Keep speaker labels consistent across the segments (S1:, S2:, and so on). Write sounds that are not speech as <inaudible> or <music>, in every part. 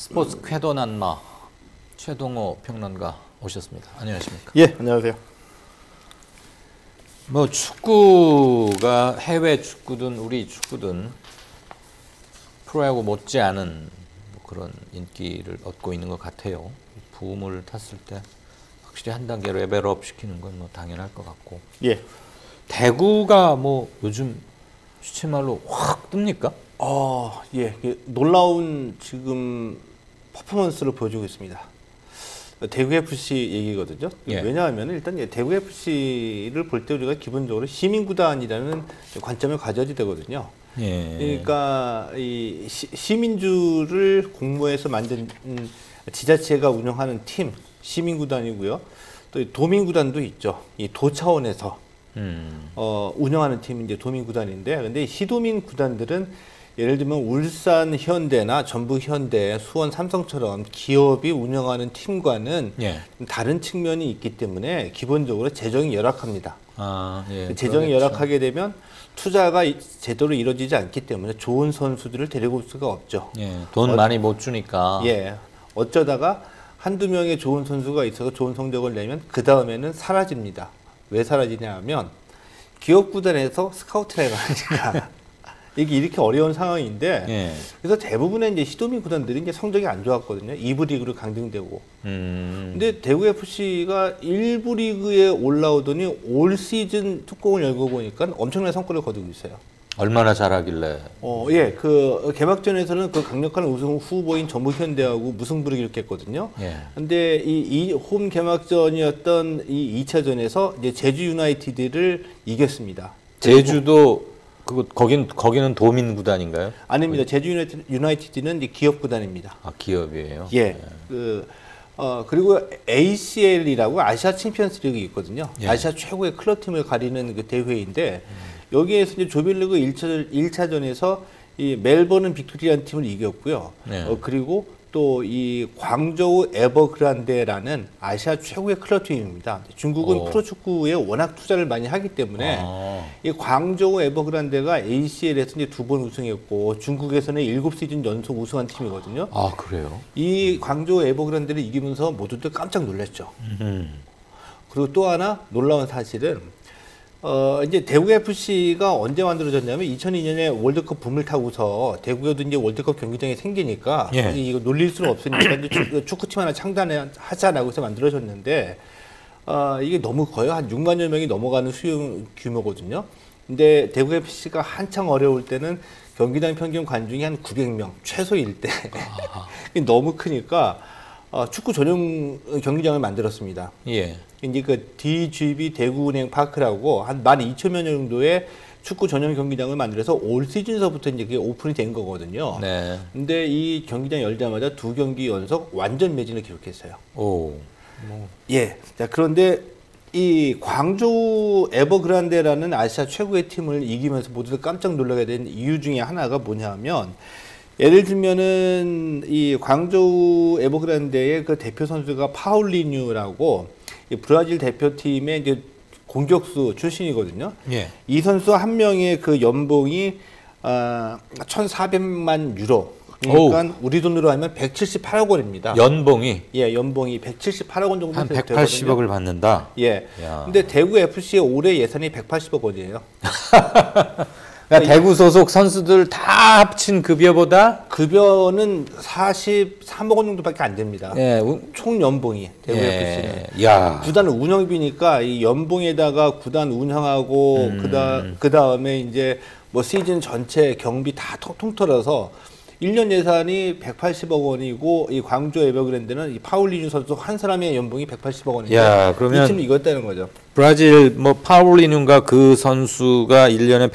S1: 스포츠 쾌도난마 최동호 평론가 오셨습니다. 안녕하십니까?
S2: 예, 안녕하세요.
S1: 뭐 축구가 해외 축구든 우리 축구든 프로야구 못지않은 뭐 그런 인기를 얻고 있는 것 같아요. 부음을 탔을 때 확실히 한 단계 레벨업 시키는 건 뭐 당연할 것 같고
S2: 예.
S1: 대구가 뭐 요즘 시체말로 확 뜹니까?
S2: 어, 예. 그 놀라운 지금 퍼포먼스를 보여주고 있습니다. 대구 FC 얘기거든요.
S1: 예.
S2: 왜냐하면 일단 예, 대구 FC를 볼 때 우리가 기본적으로 시민 구단이라는 관점을 가져야 되거든요.
S1: 예.
S2: 그러니까 이 시, 시민주를 공모해서 만든 음, 지자체가 운영하는 팀 시민 구단이고요. 또이 도민 구단도 있죠. 이 도 차원에서
S1: 음.
S2: 어, 운영하는 팀이 이제 도민 구단인데, 근데 이 시도민 구단들은 예를 들면 울산 현대나 전북 현대, 수원 삼성처럼 기업이 운영하는 팀과는
S1: 예.
S2: 좀 다른 측면이 있기 때문에 기본적으로 재정이 열악합니다.
S1: 아, 예.
S2: 재정이
S1: 그러겠죠.
S2: 열악하게 되면 투자가 이- 제대로 이루어지지 않기 때문에 좋은 선수들을 데리고 올 수가 없죠.
S1: 예. 돈
S2: 어-
S1: 많이 못 주니까.
S2: 예. 어쩌다가 한두 명의 좋은 선수가 있어서 좋은 성적을 내면 그 다음에는 사라집니다. 왜 사라지냐 하면 기업 구단에서 스카우트를 해가니까 <laughs> 이게 이렇게 어려운 상황인데
S1: 예.
S2: 그래서 대부분의 이제 시도민 구단들이 이제 성적이 안 좋았거든요. 2부 리그로 강등되고.
S1: 음.
S2: 근데 대구 FC가 1부 리그에 올라오더니 올 시즌 뚜껑을 열고 보니까 엄청난 성과를 거두고 있어요.
S1: 얼마나 잘하길래.
S2: 어, 예, 그 개막전에서는 그 강력한 우승 후보인 전북 현대하고 무승부를 기록했거든요.
S1: 예.
S2: 근데 이, 이홈 개막전이었던 이 2차전에서 이제 제주 유나이티드를 이겼습니다.
S1: 제주도 그거 거긴 거기는 도민 구단인가요?
S2: 아닙니다. 제주 유나이티드, 이제 기업 구단입니다.
S1: 아 기업이에요.
S2: 예. 그, 어, 그리고 ACL이라고 아시아 챔피언스 리그 있거든요.
S1: 예.
S2: 아시아 최고의 클럽 팀을 가리는 그 대회인데 여기에서 이제 조별리그 1차, 1차전에서 이 멜버른 빅토리안 팀을 이겼고요.
S1: 네.
S2: 어, 그리고 또 이 광저우 에버그란데라는 아시아 최고의 클럽 팀입니다. 중국은
S1: 오.
S2: 프로축구에 워낙 투자를 많이 하기 때문에
S1: 아.
S2: 이 광저우 에버그란데가 ACL에서 이제 두 번 우승했고 중국에서는 일곱 시즌 연속 우승한 팀이거든요.
S1: 아 그래요?
S2: 이 광저우 에버그란데를 이기면서 모두들 깜짝 놀랐죠.
S1: 음.
S2: 그리고 또 하나 놀라운 사실은 어 이제 대구 FC가 언제 만들어졌냐면 2002년에 월드컵 붐을 타고서 대구에도 이제 월드컵 경기장이 생기니까
S1: 예.
S2: 이거 놀릴 수는 없으니까 이제 축- 축구팀 하나 창단하자라고 해서 만들어졌는데 어 이게 너무 거의 한 6만여 명이 넘어가는 수용 규모거든요. 근데 대구 FC가 한창 어려울 때는 경기장 평균 관중이 한 900명 최소일 때 이게 너무 크니까 어, 축구 전용 경기장을 만들었습니다.
S1: 예.
S2: 이제 그 DGB 대구은행 파크라고 한 12,000명 정도의 축구 전용 경기장을 만들어서 올 시즌서부터 이제 그게 오픈이 된 거거든요.
S1: 네.
S2: 근데 이 경기장 열자마자 두 경기 연속 완전 매진을 기록했어요.
S1: 오.
S2: 예. 자, 그런데 이 광주 에버그란데라는 아시아 최고의 팀을 이기면서 모두들 깜짝 놀라게 된 이유 중에 하나가 뭐냐면 예를 들면은 이 광주 에버그란데의 그 대표 선수가 파울리뉴라고 이 브라질 대표팀의 이제 공격수 출신이거든요.
S1: 예.
S2: 이 선수 한 명의 그 연봉이 아, 1,400만 유로. 그러니까 우리 돈으로 하면 178억 원입니다.
S1: 연봉이
S2: 예, 연봉이 178억 원 정도
S1: 한
S2: 되거든요.
S1: 180억을 받는다.
S2: 예.
S1: 야.
S2: 근데 대구 FC의 올해 예산이 180억 원이에요. <laughs>
S1: 그러니까 대구 소속 선수들 다 합친 급여보다
S2: 급여는 43억 원 정도밖에 안 됩니다.
S1: 예. 우-
S2: 총 연봉이 대구 FC는.
S1: 예. 야.
S2: 구단 운영비니까 이 연봉에다가 구단 운영하고
S1: 음.
S2: 그다 그 다음에 이제 뭐 시즌 전체 경비 다 통- 통틀어서 1년 예산이 180억 원이고 이 광주 에버그랜드는 이 파울리뉴 선수 한 사람의 연봉이 180억 원인데
S1: 야, 그러면
S2: 이 팀이 이겼다는 거죠.
S1: 브라질 뭐 파울리뉴가 그 선수가 1년에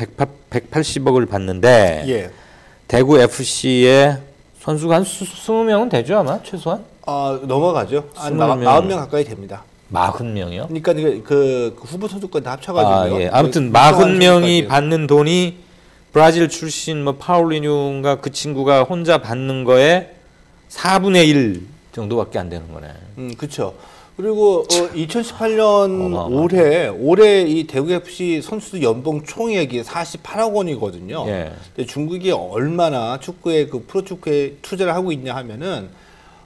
S1: 180 억을 받는데
S2: 예.
S1: 대구 FC의 선수가 한 수, 20명은 되죠 아마 최소한
S2: 아 넘어가죠. 한
S1: 스물
S2: 마-
S1: 명.
S2: 40명 가까이 됩니다.
S1: 40명이요?
S2: 그러니까 그, 그, 그 후보 선수까지 다 합쳐가지고요.
S1: 아, 예. 아무튼
S2: 그
S1: 40명이
S2: 구성원
S1: 받는 돈이 브라질 출신 뭐 파울리뉴가 그 친구가 혼자 받는 거에 4분의 1 정도밖에 안 되는 거네.
S2: 음, 그렇죠. 그리고 어, 2018년
S1: 어마어마하다.
S2: 올해 올해 이 대구 FC 선수 연봉 총액이 48억 원이거든요.
S1: 예.
S2: 근데 중국이 얼마나 축구에 그 프로 축구에 투자를 하고 있냐 하면은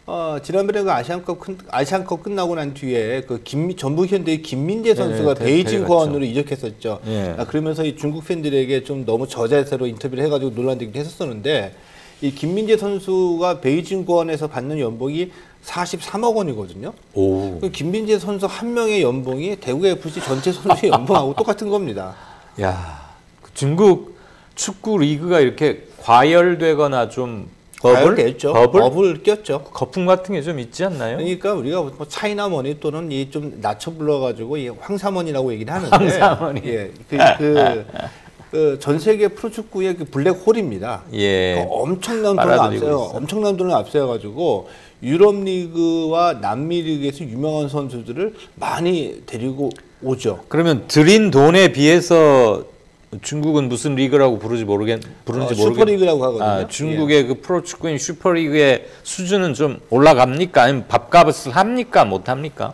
S2: 어, 지난번에 그 아시안컵 큰- 아시안컵 끝나고 난 뒤에 그 김, 전북 현대의 김민재 선수가
S1: 네, 데-
S2: 베이징. 고원으로 이적했었죠.
S1: 예.
S2: 아, 그러면서 이 중국 팬들에게 좀 너무 저자세로 인터뷰를 해가지고 논란되기도 했었었는데 이 김민재 선수가 베이징 고원에서 받는 연봉이 43억 원이거든요.
S1: 오.
S2: 그 김민재 선수 한 명의 연봉이 대구 FC 전체 선수의 연봉하고 <laughs> 똑같은 겁니다.
S1: 야, 그 중국 축구 리그가 이렇게 과열되거나 좀 버블
S2: 과열됐죠.
S1: 버블
S2: 버블 꼈죠.
S1: 거품 같은 게 좀 있지 않나요?
S2: 그러니까 우리가 뭐 차이나 머니 또는 이 좀 낮춰 불러가지고 이 황사머니라고 얘기를 하는데
S1: 황사머니.
S2: 예, 그, 그, 그 전 세계 프로축구의 그 블랙홀입니다.
S1: 예.
S2: 그 엄청난 돈을 앞세워,
S1: 있어.
S2: 엄청난 돈을 앞세워 가지고 유럽 리그와 남미 리그에서 유명한 선수들을 많이 데리고 오죠.
S1: 그러면 들인 돈에 비해서 중국은 무슨 리그라고 부르지 모르겠 부르는지
S2: 어,
S1: 모르겠.
S2: 슈퍼리그라고 하거든요. 예.
S1: 아, 중국의 그 프로축구인 슈퍼리그의 수준은 좀 올라갑니까? 아니면 밥값을 합니까? 못 합니까?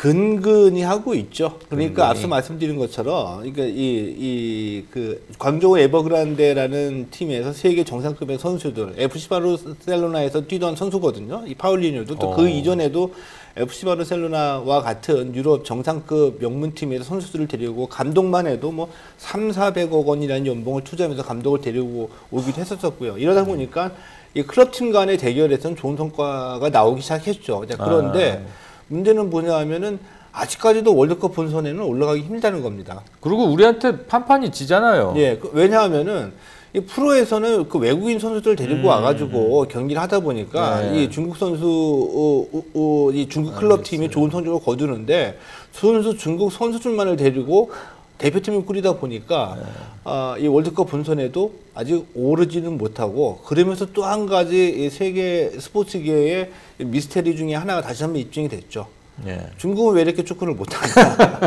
S2: 근근히 하고 있죠. 그러니까
S1: 근근히.
S2: 앞서 말씀드린 것처럼, 그러니까 이, 이, 그, 광저우 에버그란데라는 팀에서 세계 정상급의 선수들, FC 바르셀로나에서 뛰던 선수거든요. 이 파울리뉴도 또그
S1: 어.
S2: 이전에도 FC 바르셀로나와 같은 유럽 정상급 명문팀에서 선수들을 데리고 감독만 해도 뭐 3, 400억 원이라는 연봉을 투자하면서 감독을 데리고 오기도 했었었고요. 이러다 보니까 이 클럽팀 간의 대결에서는 좋은 성과가 나오기 시작했죠. 자, 그런데 문제는 뭐냐 하면은 아직까지도 월드컵 본선에는 올라가기 힘들다는 겁니다.
S1: 그리고 우리한테 판판이 지잖아요.
S2: 예, 그 왜냐하면은 이 프로에서는 그 외국인 선수들 데리고 와가지고 경기를 하다 보니까
S1: 네.
S2: 이 중국 선수, 어, 어, 어, 이 중국 클럽 팀이 좋은 성적을 거두는데 선수 중국 선수들만을 데리고 대표팀을 꾸리다 보니까 아, 이 월드컵 본선에도 아직 오르지는 못하고 그러면서 또 한 가지 이 세계 스포츠계의 미스테리 중에 하나가 다시 한번 입증이 됐죠.
S1: 예.
S2: 중국은 왜 이렇게 축구를 못하냐?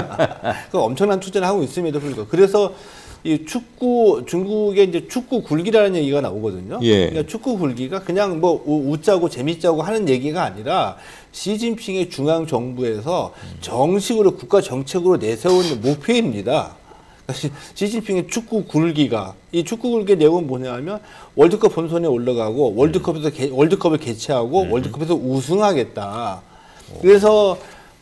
S2: <laughs> 그 엄청난 투자를 하고 있음에도 불구하고 그래서 이 축구 중국의 이제 축구 굴기라는 얘기가 나오거든요.
S1: 예.
S2: 그러니까 축구 굴기가 그냥 뭐 우- 웃자고 재밌자고 하는 얘기가 아니라 시진핑의 중앙 정부에서 정식으로 국가 정책으로 내세운 목표입니다. 그러니까 시- 시진핑의 축구 굴기가 이 축구 굴기의 내용은 뭐냐면 월드컵 본선에 올라가고 월드컵에서 개- 월드컵을 개최하고 월드컵에서 우승하겠다. 그래서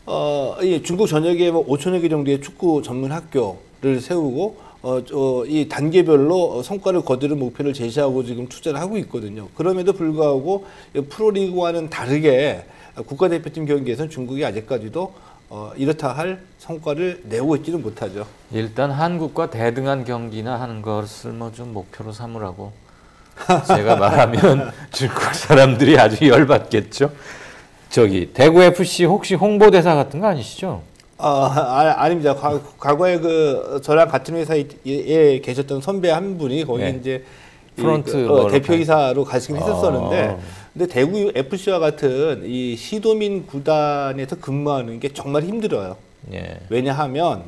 S2: 어, 이 중국 전역에 뭐 5천여 개 정도의 축구 전문 학교를 세우고 어, 저, 이 단계별로 어, 성과를 거두는 목표를 제시하고 지금 투자를 하고 있거든요. 그럼에도 불구하고 이 프로리그와는 다르게 국가대표팀 경기에서는 중국이 아직까지도 어, 이렇다 할 성과를 내고 있지는 못하죠.
S1: 일단 한국과 대등한 경기나 하는 것을 뭐 좀 목표로 삼으라고 제가 말하면 <laughs> 중국 사람들이 아주 열받겠죠. 저기 대구 FC 혹시 홍보대사 같은 거 아니시죠?
S2: 아, 아 아닙니다. 과, 과거 에 그 저랑 같은 회사에 예, 계셨던 선배 한 분이 거기
S1: 네.
S2: 이제 이
S1: 프런트
S2: 그, 어, 대표이사로 가시긴 했었었는데
S1: 아.
S2: 근데 대구 FC와 같은 이 시도민 구단에서 근무하는 게 정말 힘들어요.
S1: 예.
S2: 왜냐하면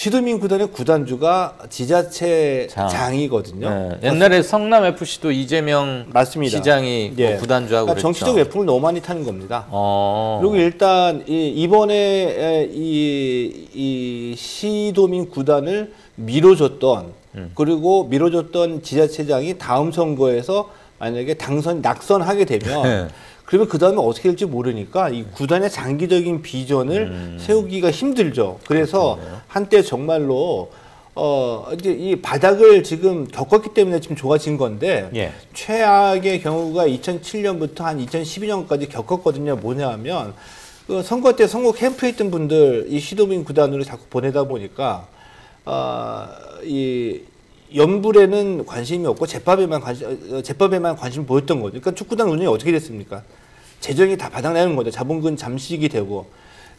S2: 시도민 구단의 구단주가 지자체
S1: 장.
S2: 장. 이거든요
S1: 예. 옛날에 성남 FC도 이재명
S2: 맞습니다.
S1: 시장이 뭐
S2: 예.
S1: 구단주하고
S2: 그러니까
S1: 그랬죠.
S2: 정치적 외풍을 너무 많이 타는 겁니다.
S1: 어.
S2: 그리고 일단 이, 이번에 에, 이, 이 시도민 구단을 밀어줬던
S1: 음.
S2: 그리고 밀어줬던 지자체장이 다음 선거에서 만약에 당선 낙선하게 되면 <laughs>
S1: 네.
S2: 그러면 그 다음에 어떻게 될지 모르니까 이 구단의 장기적인 비전을
S1: 음.
S2: 세우기가 힘들죠. 그래서 한때 정말로 어 이제 이 바닥을 지금 겪었기 때문에 지금 좋아진 건데
S1: 예.
S2: 최악의 경우가 2007년부터 한 2012년까지 겪었거든요. 뭐냐 하면 그 선거 때 선거 캠프에 있던 분들 이 시도민 구단으로 자꾸 보내다 보니까 아이 연불에는 관심이 없고 재판에만 관심 어, 재판에만 관심 보였던 거죠. 그러니까 축구단 운영이 어떻게 됐습니까? 재정이 다 바닥나는 거죠. 자본금 잠식이 되고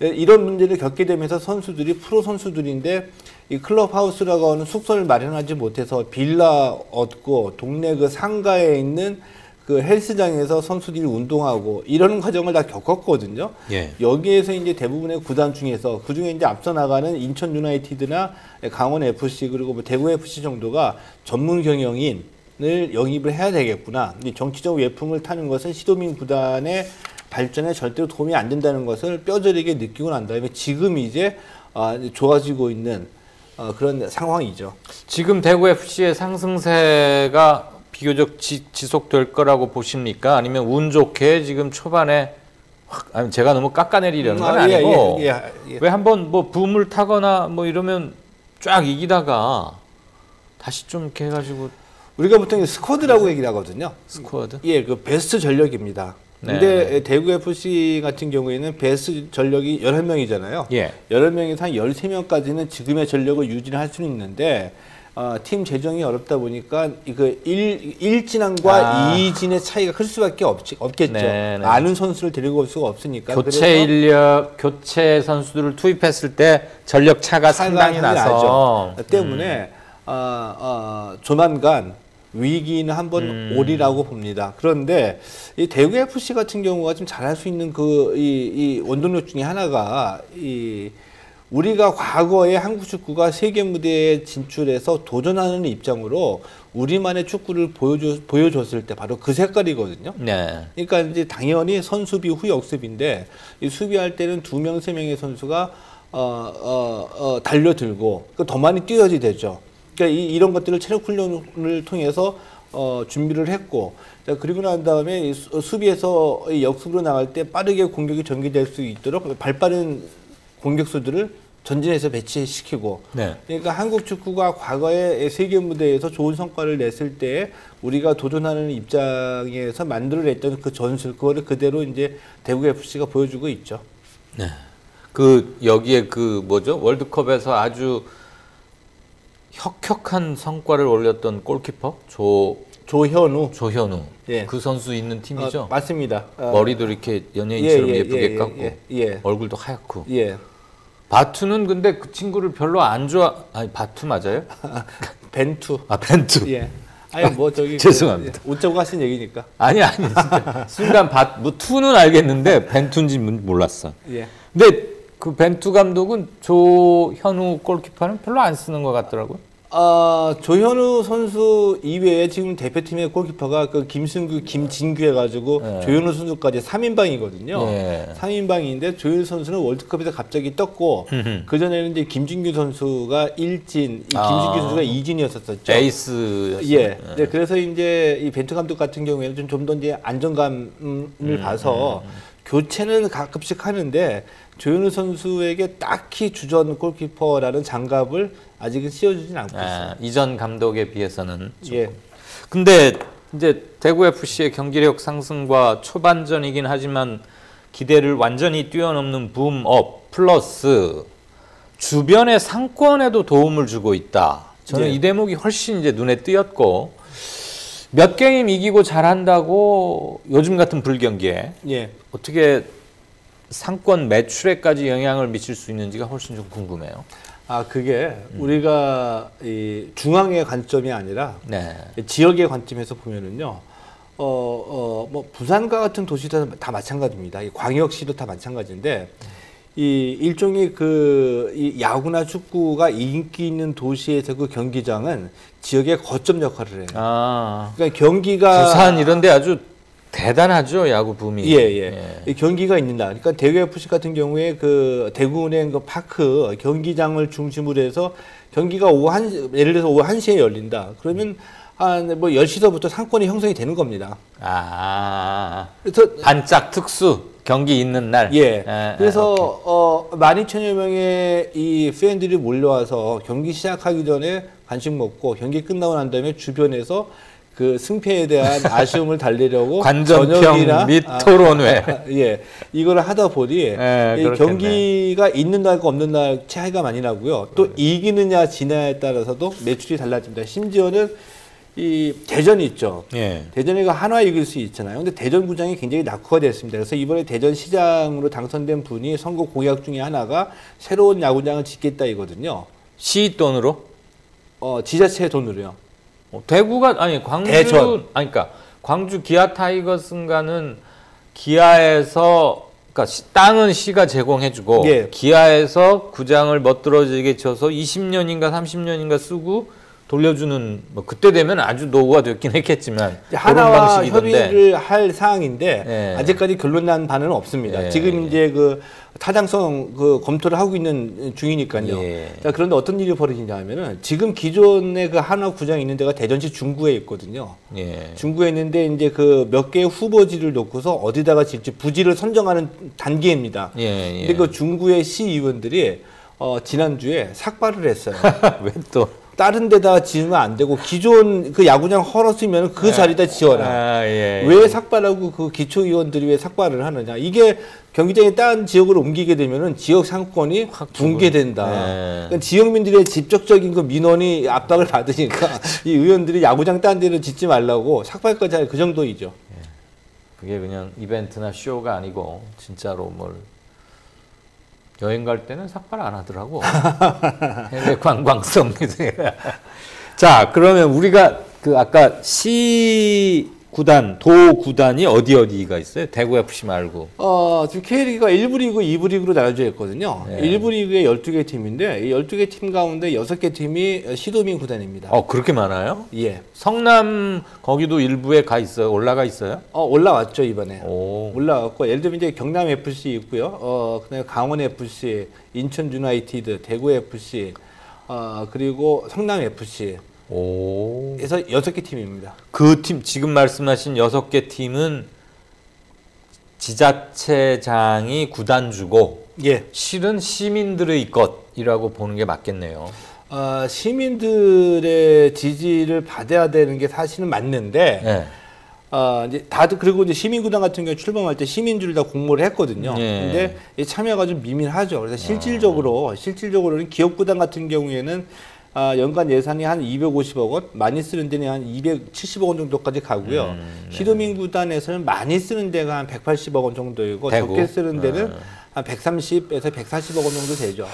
S2: 예, 이런 문제를 겪게 되면서 선수들이 프로 선수들인데 이 클럽하우스라고 하는 숙소를 마련하지 못해서 빌라 얻고 동네 그 상가에 있는 그 헬스장에서 선수들이 운동하고 이런 과정을 다 겪었거든요.
S1: 예.
S2: 여기에서 이제 대부분의 구단 중에서 그 중에 이제 앞서 나가는 인천 유나이티드나 강원 FC 그리고 뭐 대구 FC 정도가 전문 경영인 을 영입을 해야 되겠구나. 이 정치적 외풍을 타는 것은 시도민 구단의 발전에 절대로 도움이 안 된다는 것을 뼈저리게 느끼고 난 다음에 지금 이제 아, 좋아지고 있는 어, 그런 상황이죠.
S1: 지금 대구 FC의 상승세가 비교적 지, 지속될 거라고 보십니까? 아니면 운 좋게 지금 초반에 확 아니 제가 너무 깎아내리려는 건
S2: 아, 예,
S1: 아니고
S2: 예, 예, 예.
S1: 왜 한번 뭐 붐을 타거나 뭐 이러면 쫙 이기다가 다시 좀 이렇게 해가지고
S2: 우리가 보통 스쿼드라고 얘기를 하거든요.
S1: 스쿼드
S2: 예, 그 베스트 전력입니다.
S1: 네.
S2: 근데 대구 FC 같은 경우에는 베스트 전력이 11명이잖아요.
S1: 예
S2: 11명에서 한 13명까지는 지금의 전력을 유지를 할 수는 있는데 어, 팀 재정이 어렵다 보니까 이거 일, 일진왕과
S1: 아.
S2: 이진의 차이가 클 수밖에 없, 없겠죠.
S1: 네, 네.
S2: 아는 선수를 데리고 올 수가 없으니까.
S1: 교체 인력 교체 선수들을 투입했을 때 전력 차가 상당히 나서
S2: 나죠. 때문에 어, 어, 조만간 위기는 한번
S1: 음.
S2: 오리라고 봅니다. 그런데 이 대구 FC 같은 경우가 좀 잘할 수 있는 그 이 이 원동력 중에 하나가 이 우리가 과거에 한국 축구가 세계 무대에 진출해서 도전하는 입장으로 우리만의 축구를 보여줘, 보여줬을 때 바로 그 색깔이거든요.
S1: 네
S2: 그러니까 이제 당연히 선수비 후 역습인데 이 수비할 때는 두 명 세 명의 선수가 어, 어, 어, 달려들고 그더 많이 뛰어야지 되죠. 그러니까 이, 이런 것들을 체력 훈련을 통해서 어, 준비를 했고 자, 그리고 난 다음에 수- 수비에서 이 역습으로 나갈 때 빠르게 공격이 전개될 수 있도록 발빠른 공격수들을 전진해서 배치시키고
S1: 네.
S2: 그러니까 한국 축구가 과거에 세계 무대에서 좋은 성과를 냈을 때 우리가 도전하는 입장에서 만들어냈던 그 전술 그거를 그대로 이제 대구 FC가 보여주고 있죠.
S1: 그 여기에 그 뭐죠 월드컵에서 아주 혁혁한 성과를 올렸던 골키퍼 조
S2: 조현우
S1: 조현우
S2: 예.
S1: 그 선수 있는 팀이죠.
S2: 어, 맞습니다. 어,
S1: 머리도 이렇게 연예인처럼
S2: 예, 예,
S1: 예, 쁘게
S2: 예,
S1: 깎고
S2: 예, 예.
S1: 얼굴도 하얗고
S2: 예.
S1: 바투는 근데 그 친구를 별로 안 좋아 아니 바투 맞아요? <laughs>
S2: 벤투.
S1: 아 벤투
S2: 예. 아니 뭐 <laughs> 저기
S1: 죄송합니다.
S2: 그, 웃자고 하신 얘기니까.
S1: 아니 아니 진짜 순간 바뭐 투는 알겠는데 벤투인지 몰랐어.
S2: 예.
S1: 근데 그 벤투 감독은 조현우 골키퍼는 별로 안 쓰는 것 같더라고요.
S2: 아 조현우 선수 이외에 지금 대표팀의 골키퍼가 그 김승규, 김진규 해가지고
S1: 예.
S2: 조현우 선수까지 3인방이거든요.
S1: 예.
S2: 3인방인데 조현우 선수는 월드컵에서 갑자기 떴고 그 전에는 이제 김진규 선수가 1진, 이 김진규
S1: 아.
S2: 선수가 2진이었었죠.
S1: 에이스.
S2: 예. 네, 그래서 이제 이 벤투 감독 같은 경우에는 좀더 이제 안정감을
S1: 음,
S2: 봐서 교체는 가끔씩 하는데 조현우 선수에게 딱히 주전 골키퍼라는 장갑을 아직은 씌워주진 않고 있어요.
S1: 아, 이전 감독에 비해서는 조금.
S2: 예.
S1: 근데 이제 대구 FC의 경기력 상승과 초반전이긴 하지만 기대를 완전히 뛰어넘는 붐업 플러스 주변의 상권에도 도움을 주고 있다. 저는
S2: 네.
S1: 이 대목이 훨씬 이제 눈에 띄었고 몇 게임 이기고 잘한다고 요즘 같은 불경기에
S2: 예.
S1: 어떻게 상권 매출에까지 영향을 미칠 수 있는지가 훨씬 좀 궁금해요.
S2: 아 그게
S1: 음.
S2: 우리가 이 중앙의 관점이 아니라
S1: 네.
S2: 지역의 관점에서 보면은요. 어, 어, 뭐, 부산과 같은 도시도 다 마찬가지입니다. 이 광역시도 다 마찬가지인데, 이 일종의 그, 이 야구나 축구가 인기 있는 도시에서 그 경기장은 지역의 거점 역할을 해요.
S1: 아
S2: 그러니까 경기가.
S1: 부산 이런데 아주 대단하죠 야구 붐이.
S2: 예, 예. 이 경기가 있는다. 그러니까 대구 FC 같은 경우에 그 대구은행 그 파크 경기장을 중심으로 해서 경기가 오후 한 예를 들어서 오후 1 시에 열린다. 그러면 한뭐 10시서부터 상권이 형성이 되는 겁니다.
S1: 아
S2: 그래서
S1: 반짝 특수 경기 있는 날.
S2: 예.
S1: 에,
S2: 그래서
S1: 에, 오케이.
S2: 어 12,000여 명의 이 팬들이 몰려와서 경기 시작하기 전에 간식 먹고 경기 끝나고 난 다음에 주변에서 그 승패에 대한 <laughs> 아쉬움을 달래려고
S1: 관전평 및
S2: 아,
S1: 토론회. <laughs>
S2: 예, 이거를 하다 보니
S1: 예,
S2: 이. 경기가 있는 날과 없는 날 차이가 많이 나고요. 또 이기느냐 지느냐에 따라서도 매출이 달라집니다. 심지어는 이 대전이 있죠.
S1: 예.
S2: 대전이가 한화 이길 수 있잖아요. 근데 대전 구장이 굉장히 낙후가 됐습니다. 그래서 이번에 대전 시장으로 당선된 분이 선거 공약 중에 하나가 새로운 야구장을 짓겠다 이거든요.
S1: 시 돈으로
S2: 어, 지자체 돈으로요.
S1: 어, 대구가 아니 광주
S2: 대전.
S1: 아니 그러니까 광주 기아 타이거스인가는 기아에서 그러니까 시- 땅은 시가 제공해주고
S2: 예.
S1: 기아에서 구장을 멋들어지게 쳐서 20년인가 30년인가 쓰고 돌려주는 뭐 그때 되면 아주 노후가 됐긴 했겠지만
S2: 하나와. 협의를 할 사항인데
S1: 예.
S2: 아직까지 결론 난 바는 없습니다.
S1: 예.
S2: 지금 이제 그 타당성 그 검토를 하고 있는 중이니까요.
S1: 예.
S2: 자, 그런데 어떤 일이 벌어지냐 하면은 지금 기존의 그 하나 구장이 있는 데가 대전시 중구에 있거든요.
S1: 예.
S2: 중구에 있는데 이제 그 몇 개의 후보지를 놓고서 어디다가 질지 부지를 선정하는 단계입니다.
S1: 예, 예.
S2: 근데 그 중구의 시의원들이 어, 지난주에 삭발을 했어요. <laughs>
S1: 왜 또?
S2: 다른 데다 지으면 안 되고 기존 그 야구장 헐었으면 그 자리다 지어라.
S1: 아, 예.
S2: 왜 삭발하고 그 기초의원들이 왜 삭발을 하느냐. 이게 경기장이 딴 지역으로 옮기게 되면은 지역 상권이
S1: 확
S2: 붕괴된다.
S1: 네.
S2: 그러니까 지역민들의 직접적인 그 민원이 압박을 받으니까 <laughs> 이 의원들이 야구장 딴 데를 짓지 말라고 삭발까지 할 그 정도이죠.
S1: 그게 그냥 이벤트나 쇼가 아니고 진짜로 뭘 여행 갈 때는 삭발 안 하더라고. <laughs> 해외 관광성. <laughs> 자, 그러면 우리가 그 아까 시 구단, 도 구단이 어디 어디가 있어요? 대구 FC 말고.
S2: 어, 지금 K리그가 1부 리그, 2부 리그로 나눠져 있거든요.
S1: 네.
S2: 1부 리그에 12개 팀인데 이 12개 팀 가운데 6개 팀이 시도민 구단입니다.
S1: 어, 그렇게 많아요?
S2: 예.
S1: 성남 거기도 일부에 가 있어요. 올라가 있어요?
S2: 어, 올라왔죠, 이번에.
S1: 오.
S2: 올라왔고 예를 들면 이제 경남 FC 있고요. 어 그다음에 강원 FC, 인천 유나이티드, 대구 FC, 어 그리고 성남 FC.
S1: 오.
S2: 에서 여섯 개 팀입니다.
S1: 그 팀 지금 말씀하신 여섯 개 팀은 지자체장이 구단주고
S2: 예.
S1: 실은 시민들의 것이라고 보는 게 맞겠네요.
S2: 어, 시민들의 지지를 받아야 되는 게 사실은 맞는데
S1: 네.
S2: 어, 이제 다들 그리고 이제 시민구단 같은 경우 출범할 때 시민주를 다 공모를 했거든요.
S1: 예.
S2: 근데 이 참여가 좀 미민하죠. 그래서 실질적으로 실질적으로는 기업구단 같은 경우에는 아, 연간 예산이 한 250억 원, 많이 쓰는 데는 한 270억 원 정도까지 가고요.
S1: 음, 네.
S2: 시도민 구단에서는 많이 쓰는 데가 한 180억 원 정도이고
S1: 대구?
S2: 적게 쓰는 데는
S1: 아.
S2: 한 130에서 140억 원 정도 되죠.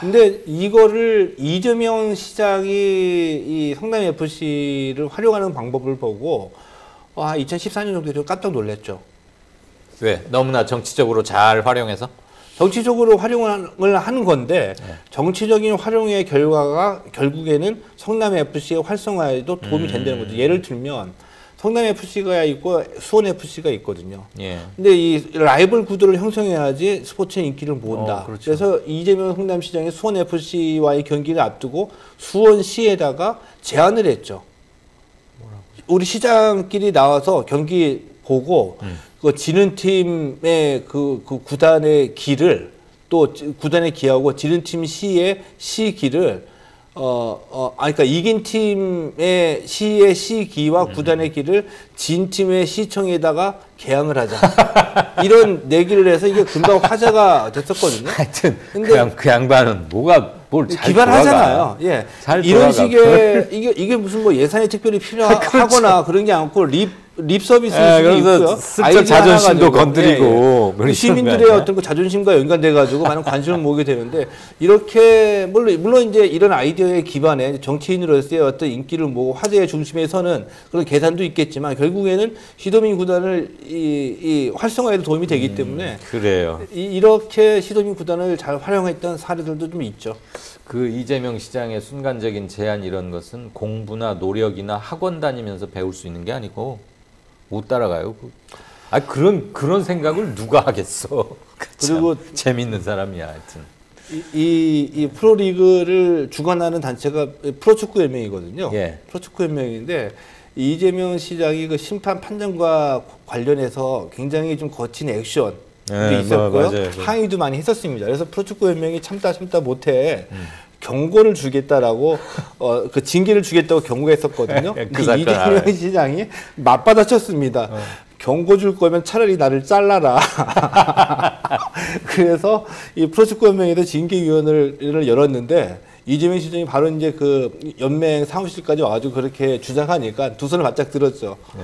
S2: 근데 이거를 이재명 시장이 이 성남 FC를 활용하는 방법을 보고 와 2014년 정도에 좀 깜짝 놀랐죠.
S1: 왜? 너무나 정치적으로 잘 활용해서?
S2: 정치적으로 활용을 하는 건데 정치적인 활용의 결과가 결국에는 성남 FC의 활성화에도 도움이 된다는 거죠. 예를 들면 성남 FC가 있고 수원 FC가 있거든요.
S1: 예.
S2: 근데 이 라이벌 구도를 형성해야지 스포츠 인기를 모은다.
S1: 어, 그렇죠.
S2: 그래서 이재명 성남시장이 수원 FC와의 경기를 앞두고 수원시에다가 제안을 했죠. 우리 시장끼리 나와서 경기 보고
S1: 음.
S2: 그 지는 팀의 그, 그 구단의 길을 또 지- 구단의 기하고 지는 팀 시의 시 길을 어, 어, 아, 그러니까 이긴 팀의 시의 시기와
S1: 음.
S2: 구단의 길을 진 팀의 시청에다가 개항을 하자. <laughs> 이런 내기를 해서 이게 금방 화제가 됐었거든요.
S1: 하여튼
S2: 근데-
S1: 그, 양, 그 양반은 뭐가 뭘잘
S2: 기발하잖아요. 예.
S1: 잘
S2: 이런
S1: 돌아가.
S2: 식의 <laughs> 이게 이게 무슨 뭐 예산이 특별히 <laughs> 필요하거나 그런 게 않고 립, 립 서비스일
S1: 예,
S2: 수도 있고요.
S1: 슬쩍 자존심도
S2: 하나 가지고.
S1: 건드리고
S2: 뭐그 시민들의? 어떤 그 자존심과 연관돼 가지고 많은 관심을 모으게 되는데 이렇게 물론 물론 이제 이런 아이디어에 기반해 정치인으로서의 어떤 인기를 모으고 화제의 중심에 서는 그런 계산도 있겠지만 결국에는 시도민 구단을 이, 이 활성화에도 도움이 되기 때문에
S1: 그래요.
S2: 이, 이렇게 시도민 구단을 잘 활용했던 사례들도 좀 있죠.
S1: 그 이재명 시장의 순간적인 제안 이런 것은 공부나 노력이나 학원 다니면서 배울 수 있는 게 아니고 못 따라가요. 그- 아 그런 그런 생각을 누가 하겠어. <laughs>
S2: 그리고
S1: 참 재밌는 사람이야 하여튼.
S2: 이, 이, 이 프로리그를 주관하는 단체가 프로축구 연맹이거든요.
S1: 예.
S2: 프로축구 연맹인데 이재명 시장이 그 심판 판정과 관련해서 굉장히 좀 거친 액션이
S1: 예,
S2: 있었고요.
S1: 뭐, 맞아요.
S2: 항의도 많이 했었습니다. 그래서 프로축구 연맹이 참다 참다 못해 경고를 주겠다라고 어, 그 징계를 주겠다고 경고했었거든요. <laughs>
S1: 그
S2: 근데 이재명. 시장이 맞받아쳤습니다.
S1: 어.
S2: 경고 줄 거면 차라리 나를 잘라라. <laughs> 그래서 이 프로축구 연맹에도 징계위원회를 열었는데 이재명 시장이 바로 이제 그 연맹 사무실까지 와가지고 그렇게 주장하니까 두 손을 바짝 들었죠.
S1: 예.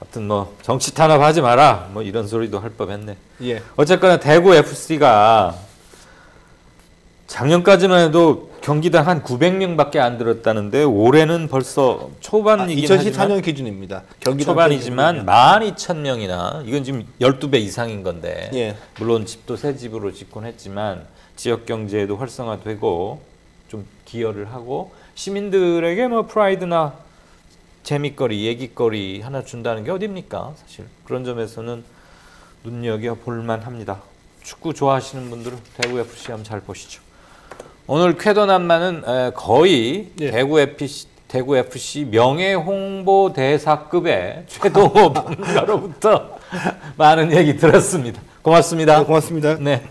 S1: 하여튼 뭐 정치 탄압하지 마라 뭐 이런 소리도 할 법했네.
S2: 예.
S1: 어쨌거나 대구 FC가 작년까지만 해도 경기당 한 900명밖에 안 들었다는데 올해는 벌써
S2: 아,
S1: 초반이긴
S2: 2014년
S1: 하지만
S2: 기준입니다. 경기
S1: 초반이지만 12,000명이나 이건 지금 12배 이상인 건데
S2: 예.
S1: 물론 집도 새 집으로 짓곤 했지만 지역 경제에도 활성화되고 좀 기여를 하고 시민들에게 뭐 프라이드나 재미거리, 얘기거리 하나 준다는 게 어딥니까? 사실 그런 점에서는 눈여겨 볼만합니다. 축구 좋아하시는 분들은 대구 FC 한번 잘 보시죠. 오늘 쾌도남만은 에, 거의
S2: 네.
S1: 대구 FC 대구 FC 명예 홍보 대사급의 최동호 평가로부터 <laughs> 많은 얘기 들었습니다. 고맙습니다.
S2: 네, 고맙습니다.
S1: 네.